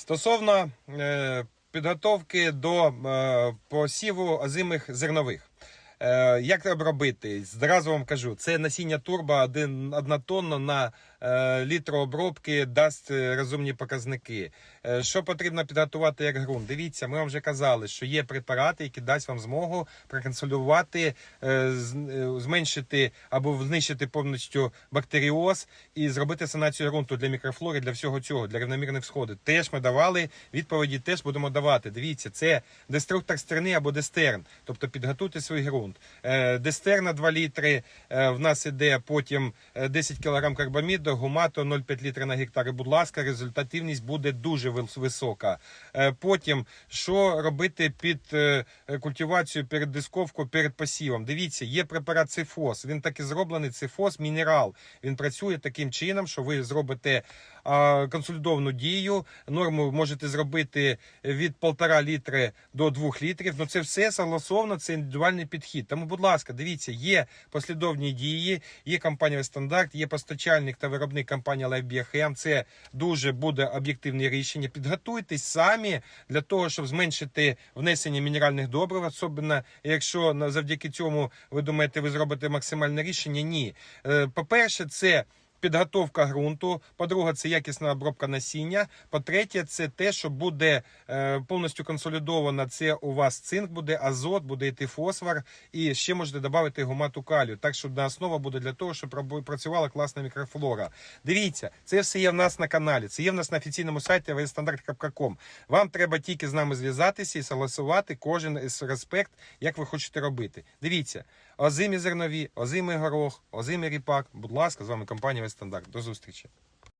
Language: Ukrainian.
Стосовно е, підготовки до е, посіву озимих зернових. Е, як треба робити? Зразу вам кажу, це насіння турбо один, одна тонна на е, літр обробки дасть е, розумні показники. Е, що потрібно підготувати як ґрунт? Дивіться, ми вам вже казали, що є препарати, які дасть вам змогу проконсолідувати, е, е, зменшити або знищити повністю бактеріоз і зробити санацію ґрунту для мікрофлори, для всього цього, для рівномірних всходів. Теж ми давали відповіді, теж будемо давати. Дивіться, це деструктор стерни або дестерн, тобто підготуйте свій ґрунт. Е, Дестерн 2 літри е, в нас іде потім е, 10 кг карбаміду, гумато 0,5 літра на гектар. І, будь ласка, результативність буде дуже висока. Е, Потім, що робити під е, культивацію, перед дисковкою, перед посівом? Дивіться, є препарат цифос. Він так і зроблений, цифос мінерал. Він працює таким чином, що ви зробите консолідовану дію. Норму можете зробити від 1,5 літри до 2 літрів. Ну це все согласовано, це індивідуальний підхід. Тому, будь ласка, дивіться, є послідовні дії, є компанія стандарт, є постачальник та виробник компанія LifeBioChem. Це дуже буде об'єктивне рішення. Підготуйтесь самі для того, щоб зменшити внесення мінеральних добрив, особливо якщо завдяки цьому ви думаєте, ви зробите максимальне рішення. Ні, Е, по-перше, це. Підготовка ґрунту, по-друге, це якісна обробка насіння. По-третє, це те, що буде е, повністю консолідовано. Це у вас цинк, буде азот, буде йти фосфор, і ще можете додати гумату калію. Так що на основа буде для того, щоб працювала класна мікрофлора. Дивіться, це все є в нас на каналі. Це є в нас на офіційному сайті avstandard.com. Вам треба тільки з нами зв'язатися і согласувати кожен із респект, як ви хочете робити. Дивіться, озимі зернові, озимий горох, озимий ріпак. Будь ласка, з вами компанія Вестандарт. До зустрічі.